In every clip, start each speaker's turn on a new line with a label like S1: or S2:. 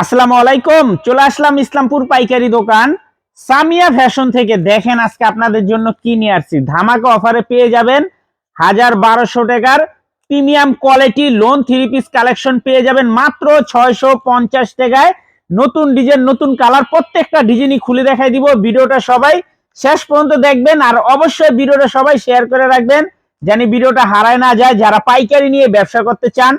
S1: আসসালামু আলাইকুম, চলে আসলাম ইসলামপুর পাইকারি দোকান। সামিয়া ফ্যাশন থেকে দেখেন আজকে আপনাদের জন্য কি নিয়ে আসছি। ধামাকা অফারে পেয়ে যাবেন হাজার বারোশো টাকার premium quality lawn three piece collection পেয়ে যাবেন মাত্র ছয়শো পঞ্চাশ টাকায়। নতুন ডিজাইন, নতুন কালার, প্রত্যেকটা ডিজাইনই খুলে দেখাই দিব। ভিডিওটা সবাই শেষ পর্যন্ত দেখবেন আর অবশ্যই ভিডিওটা সবাই শেয়ার করে রাখবেন। জানি ভিডিওটা হারায় না যায়। যারা পাইকারি নিয়ে ব্যবসা করতে চান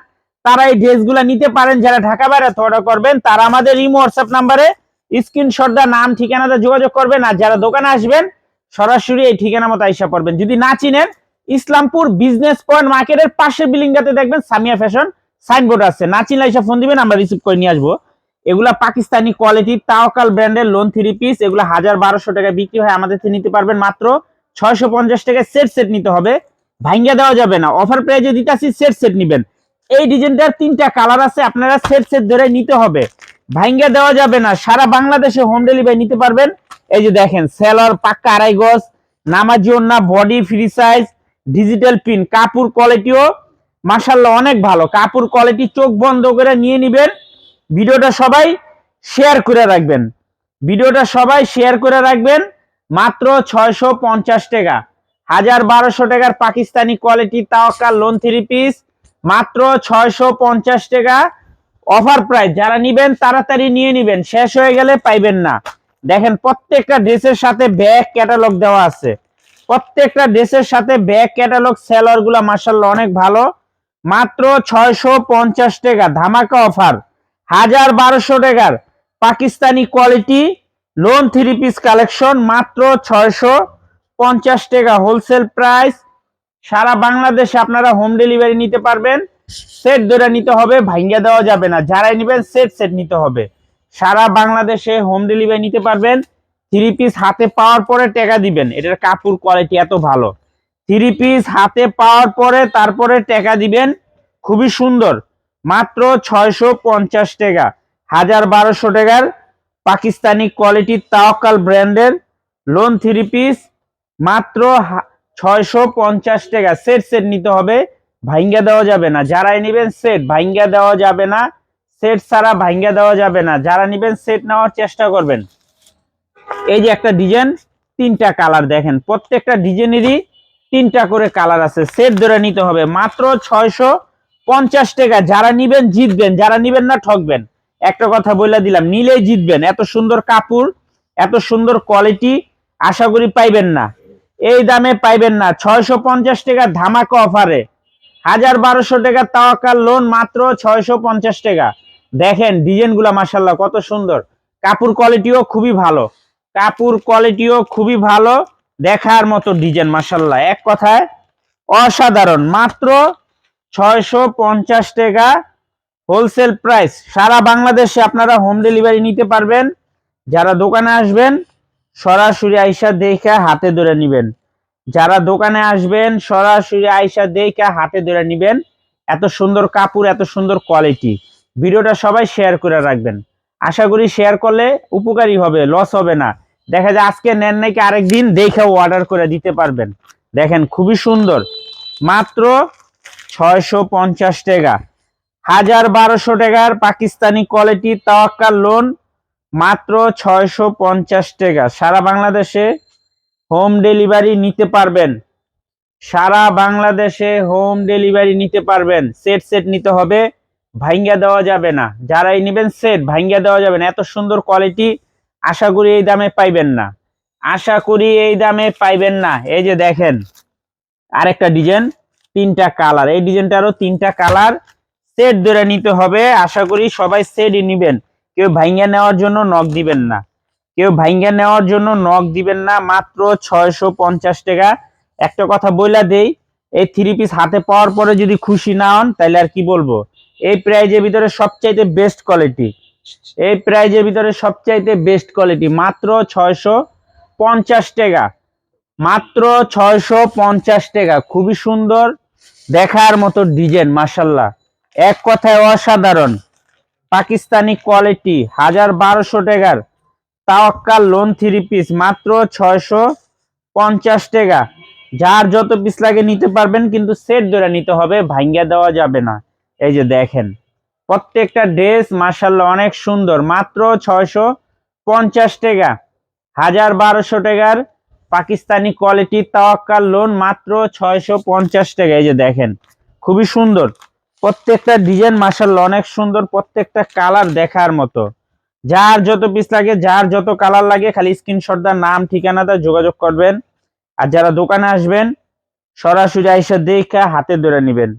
S1: তারা এই ড্রেসগুলো নিতে পারেন, যারা ঢাকা বাইরে অর্ডার করবেন, তারা আমাদের ইমো হোয়াটসঅ্যাপ নাম্বারে স্ক্রিনশট দা নাম, ঠিকানাতে যোগাযোগ করবেন আর যারা দোকানে আসবেন, সরাসরি এই ঠিকানা মতো আইসা পড়বেন। যদি না চিনেন, ইসলামপুর বিজনেস পয়েন্ট মার্কেটের পাশের বিল্ডিংটাতে দেখবেন, সামিয়া ফ্যাশন সাইনবোর্ড আছে। না চিনলে এসে ফোন দিবেন, আমরা রিসিভ করে নিয়ে আসব। এগুলা পাকিস্তানি কোয়ালিটি তাওকাল ব্র্যান্ডের লোন থ্রি পিস এগুলো হাজার বারোশো টাকা বিক্রি হয়। আমাদের থেকে নিতে পারবেন মাত্র ছয়শো পঞ্চাশ টাকায় সেট সেট নিতে হবে। ভাঙ্গা দেওয়া যাবে না। অফার প্রাইজে দিতে আসি সেট সেট নিবেন। এই ডিজাইনটার তিনটা কালার আছে, আপনারা সেট সেট ধরে নিতে হবে। ভাঙ্গা দেওয়া যাবে না, সারা বাংলাদেশে হোম ডেলিভারি নিতে পারবেন। এই যে দেখেন, সেলর, পাক্কা আড়াই গজ, নামাজি না body free size digital pin কাপড় কোয়ালিটিও মাসাল্লাহ অনেক ভালো। কাপড় কোয়ালিটি চোখ বন্ধ করে নিয়ে নিবেন। ভিডিওটা সবাই শেয়ার করে রাখবেন। ভিডিওটা সবাই শেয়ার করে রাখবেন। মাত্র ছয়শো পঞ্চাশ টাকা। হাজার বারোশো টাকার পাকিস্তানি কোয়ালিটি তাওয়াক্কাল লোন থ্রি পিস মাত্র ছয়শো পঞ্চাশ টাকা অফার প্রাইস যারা নিবেন, তাড়াতাড়ি নিয়ে নিবেন। শেষ হয়ে গেলে পাইবেন না। দেখেন, প্রত্যেকটা ড্রেসের সাথে ব্যাগ ক্যাটালগ দেওয়া আছে। প্রত্যেকটা ড্রেসের সাথে ব্যাগ ক্যাটালগ সেলরগুলা মার্শাল্লাহ অনেক ভালো। মাত্র ছয়শো পঞ্চাশ টাকা, ধামাকা অফার হাজার বারোশো টাকার Pakistani quality lawn three piece collection মাত্র ছয়শো পঞ্চাশ টাকা। হোলসেল প্রাইস সারা বাংলাদেশে আপনারা হোম ডেলিভারি নিতে পারবেন। সেট ধরে নিতে হবে, ভাঙ্গা দেওয়া যাবে না। যারাই নেবেন সেট সেট নিতে হবে। সারা বাংলাদেশে হোম ডেলিভারি নিতে পারবেন। থ্রি পিস হাতে পাওয়ার পরে টাকা দিবেন। এটার কাপড় কোয়ালিটি এত ভালো। থ্রি পিস হাতে পাওয়ার পরে তারপরে টাকা দিবেন। খুবই সুন্দর। মাত্র ছয়শো পঞ্চাশ টাকা। হাজার বারোশো টাকার পাকিস্তানি কোয়ালিটি তাওকাল ব্র্যান্ডের লোন থ্রি পিস মাত্র ছয়শো পঞ্চাশ টাকা। সেট সেট নিতে হবে। ভাইঙ্গা দেওয়া যাবে না। যারাই নেবেন সেট ভাইঙ্গা দেওয়া যাবে না। সেট ছাড়া ভাইঙ্গা দেওয়া যাবে না। যারা নেবেন সেট নেওয়ার চেষ্টা করবেন। এই যে একটা ডিজাইন তিনটা কালার দেখেন। প্রত্যেকটা ডিজাইনেরই তিনটা করে কালার আছে। সেট ধরে নিতে হবে। মাত্র ছয়শো পঞ্চাশ টাকা। যারা নিবেন জিতবেন। যারা নিবেন না, ঠকবেন। একটা কথা বলে দিলাম। নিলেই জিতবেন। এত সুন্দর কাপড়, এত সুন্দর কোয়ালিটি আশা করি পাইবেন না। এই দামে পাইবেন না। ছয়শো পঞ্চাশ টাকা ধামাকা অফারে। হাজার বারোশো টাকা তাওয়াকাল লোন মাত্র ছয়শো পঞ্চাশ টাকা। দেখেন ডিজাইনগুলা মাসাল্লাহ কত সুন্দর। কাপড় কোয়ালিটিও খুবই ভালো। কাপড় কোয়ালিটিও খুবই ভালো। দেখার মতো ডিজাইন মাসাল্লাহ এক কথায় অসাধারণ। মাত্র ছয়শো পঞ্চাশ টাকা হোলসেল প্রাইস সারা বাংলাদেশে আপনারা হোম ডেলিভারি নিতে পারবেন। যারা দোকানে আসবেন সরাসরি আইসা দেখে হাতে ধরে নিবেন। যারা দোকানে আসবেন, সরাসরি আইসা দেখে হাতে ধরে নিবেন। এত সুন্দর কাপড়, এত সুন্দর কোয়ালিটি ভিডিওটা সবাই শেয়ার করে রাখবেন। আশা করি শেয়ার করলে উপকারী হবে লস হবে না। দেখা যায় আজকে নেন নাকি আরেকদিন দেখে অর্ডার করে দিতে পারবেন। দেখেন, খুবই সুন্দর। মাত্র ছয়শো পঞ্চাশ টাকা। হাজার বারোশো টাকার পাকিস্তানি কোয়ালিটি তাওয়াক্কাল লোন মাত্র ছয়শো পঞ্চাশ টাকা। সারা বাংলাদেশে হোম ডেলিভারি নিতে পারবেন। সারা বাংলাদেশে হোম ডেলিভারি নিতে পারবেন। সেট সেট নিতে হবে। ভাঙ্গা দেওয়া যাবে না। যারাই নেবেন সেট ভাঙ্গা দেওয়া যাবে না। এত সুন্দর কোয়ালিটি আশা করি এই দামে পাইবেন না। আশা করি এই দামে পাইবেন না। এই যে দেখেন, আরেকটা ডিজাইন তিনটা কালার এই ডিজাইনটারও তিনটা কালার সেট ধরে নিতে হবে। আশা করি সবাই সেটই নিবেন। কেউ ভাইঙ্গা নেওয়ার জন্য নখ দিবেন না। কেউ ভাইঙ্গা নেওয়ার জন্য নখ দিবেন না, মাত্র ছয়শো পঞ্চাশ টাকা। একটা কথা বইলা দেই, এই থ্রি পিস হাতে পাওয়ার পরে যদি খুশি না হন তাহলে আর কি বলব? এই প্রাইজের ভিতরে সবচাইতে বেস্ট কোয়ালিটি এই প্রাইজের ভিতরে সবচাইতে বেস্ট কোয়ালিটি মাত্র ছয়শো পঞ্চাশ টাকা। মাত্র ছয়শো পঞ্চাশ টাকা। খুবই সুন্দর, দেখার মতো ডিজাইন মাসাল্লাহ এক কথায় অসাধারণ। পাকিস্তানি কোয়ালিটি হাজার বারোশো টাকার তাওয়াক্কাল লোন থ্রি পিস মাত্র ছয়শো পঞ্চাশ টাকা। যার যত পিস লাগে নিতে পারবেন, কিন্তু সেট ধরে নিতে হবে, ভাঙ্গা দেওয়া যাবে না। এই যে দেখেন, প্রত্যেকটা ড্রেস মার্শাল্লাহ অনেক সুন্দর, মাত্র ছয়শো পঞ্চাশ টাকা। হাজার বারোশো টাকার পাকিস্তানি কোয়ালিটির তাওয়াক্কাল লোন মাত্র ছয়শো পঞ্চাশ টাকা। এই যে দেখেন, খুবই সুন্দর। প্রত্যেকটা ডিজাইন মার্শাল্লাহ অনেক সুন্দর প্রত্যেকটা কালার দেখার মতো। যার যত পিস লাগে, যার যত কালার লাগে, খালি স্ক্রিনশট দা নাম ঠিকানাটা যোগাযোগ করবেন। আর যারা দোকানে আসবেন, সরাসরি আইসা দেখা হাতে ধরে নেবেন।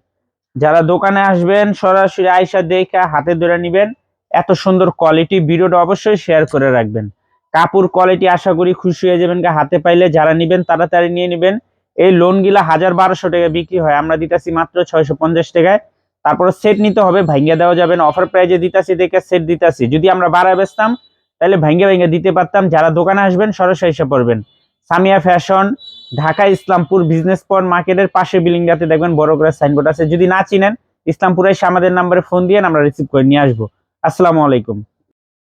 S1: যারা দোকানে আসবেন, সরাসরি আইসা দেখা হাতে ধরে নেবেন। এত সুন্দর কোয়ালিটি ভিডিওটা অবশ্যই শেয়ার করে রাখবেন। কাপড় কোয়ালিটি আশা করি খুশি হয়ে যাবেন হাতে পাইলে যারা নেবেন, তাড়াতাড়ি নিয়ে নেবেন। এই লোনগুলা হাজার বারোশো টাকা বিক্রি হয়। আমরা দিতেছি মাত্র ছয়শো পঞ্চাশ টাকায়। তারপরে সেট নিতে হবে ভাঙ্গা দেওয়া যাবে না। অফার প্রাইজে দিতাছি দেখে সেট দিতাছি। যদি আমরা বাড়া বেচতাম, তাহলে ভাঙ্গে ভাঙ্গে দিতে পারতাম। যারা দোকানে আসবেন, সরাসরি এসে পড়বেন। Samia fashion Dhaka Islampur business point মার্কেটের পাশে বিল্ডিংটাতে দেখবেন, বড় করে সাইনবোর্ড আছে। যদি না চিনেন, ইসলামপুরে এসে আমাদের নাম্বারে ফোন দিয়ে আমরা রিসিভ করে নিয়ে আসব। আসসালামু আলাইকুম।